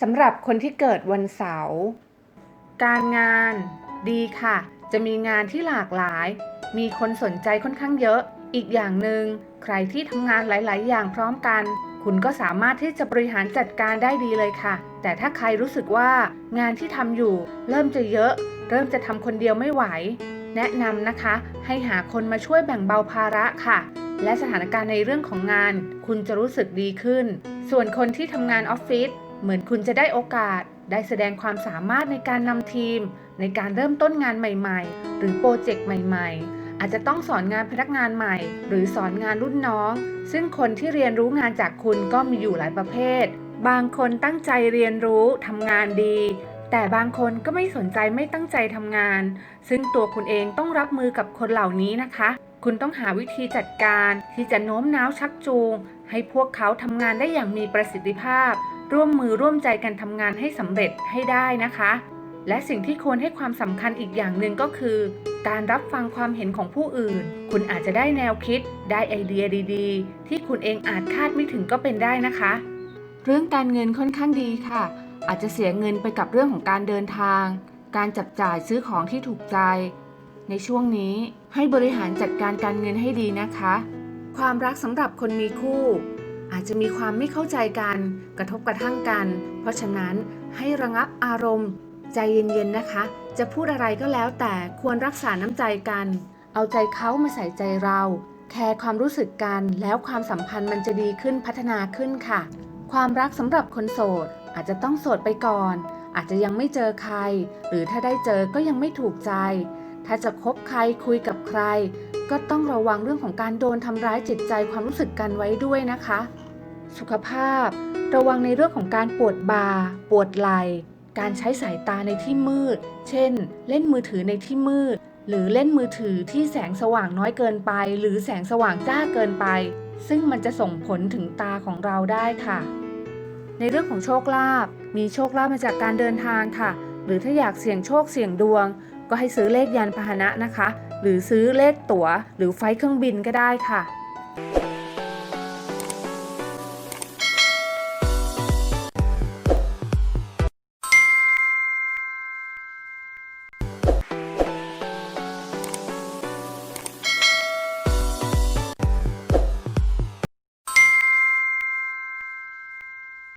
สำหรับคนที่เกิดวันเสาร์ การงานดีค่ะ จะมีงานที่หลากหลาย มีคนสนใจค่อนข้างเยอะ อีกอย่างหนึ่งใครที่ทำงานหลาย ๆ อย่างพร้อมกัน คุณก็สามารถที่จะบริหารจัดการได้ดีเลยค่ะ แต่ถ้าใครรู้สึกว่างานที่ทำอยู่ เริ่มจะเยอะ เริ่มจะทำคนเดียวไม่ไหว แนะนำนะคะ ให้หาคนมาช่วยแบ่งเบาภาระค่ะ และสถานการณ์ในเรื่องของงาน คุณจะรู้สึกดีขึ้น ส่วนคนที่ทำงานออฟฟิศ เหมือนคุณจะได้โอกาสได้แสดงความสามารถในการนำทีม ในการเริ่มต้นงานใหม่ๆ หรือโปรเจกต์ใหม่ๆ อาจจะต้องสอนงานพนักงานใหม่ หรือสอนงานรุ่นน้อง ซึ่งคนที่เรียนรู้งานจากคุณก็มีอยู่หลายประเภท บางคนตั้งใจเรียนรู้ทำงานดี แต่บางคนก็ไม่สนใจไม่ตั้งใจทำงาน ซึ่งตัวคุณเองต้องรับมือกับคนเหล่านี้นะคะ คุณต้องหาวิธีจัดการที่จะโน้มน้าวชักจูง ให้พวกเขาทำงานได้อย่างมีประสิทธิภาพ ร่วมมือร่วมใจกันทำงานให้สำเร็จให้ได้นะคะ และสิ่งที่ควรให้ความสำคัญอีกอย่างหนึ่งก็คือ การรับฟังความเห็นของผู้อื่น คุณอาจจะได้แนวคิด ได้ไอเดียดีๆ ที่คุณเองอาจคาดไม่ถึงก็เป็นได้นะคะ เรื่องการเงินค่อนข้างดีค่ะ อาจจะเสียเงินไปกับเรื่องของการเดินทาง การจับจ่ายซื้อของที่ถูกใจ ในช่วงนี้ให้บริหารจัดการการเงินให้ดีนะคะ ความรักสำหรับคนมีคู่ อาจจะมีความไม่เข้าใจกัน กระทบกระทั่งกัน เพราะฉะนั้นให้ระงับอารมณ์ ใจเย็นๆนะคะ จะพูดอะไรก็แล้วแต่ควรรักษาน้ำใจกัน เอาใจเขามาใส่ใจเรา แคร์ความรู้สึกกันแล้วความสัมพันธ์มันจะดีขึ้นพัฒนาขึ้นค่ะ ความรักสำหรับคนโสด อาจจะต้องโสดไปก่อน อาจจะยังไม่เจอใคร หรือถ้าได้เจอก็ยังไม่ถูกใจ ถ้าจะคบใครคุยกับใคร ก็ต้องระวังเรื่องของการโดนทำร้ายจิตใจความรู้สึกกันไว้ด้วยนะคะ สุขภาพ ระวังในเรื่องของการปวดบ่าปวดไหล่การใช้สายตาในที่มืด เช่น เล่นมือถือในที่มืด หรือเล่นมือถือที่แสงสว่างน้อยเกินไป หรือแสงสว่างจ้าเกินไป ซึ่งมันจะส่งผลถึงตาของเราได้ค่ะ ในเรื่องของโชคลาภมีโชคลาภมาจากการเดินทางค่ะ หรือถ้าอยากเสี่ยงโชคเสี่ยงดวง ก็ให้ซื้อเลขยานพาหนะนะคะ หรือซื้อเลขตั๋ว หรือไฟล์เครื่องบินก็ได้ค่ะ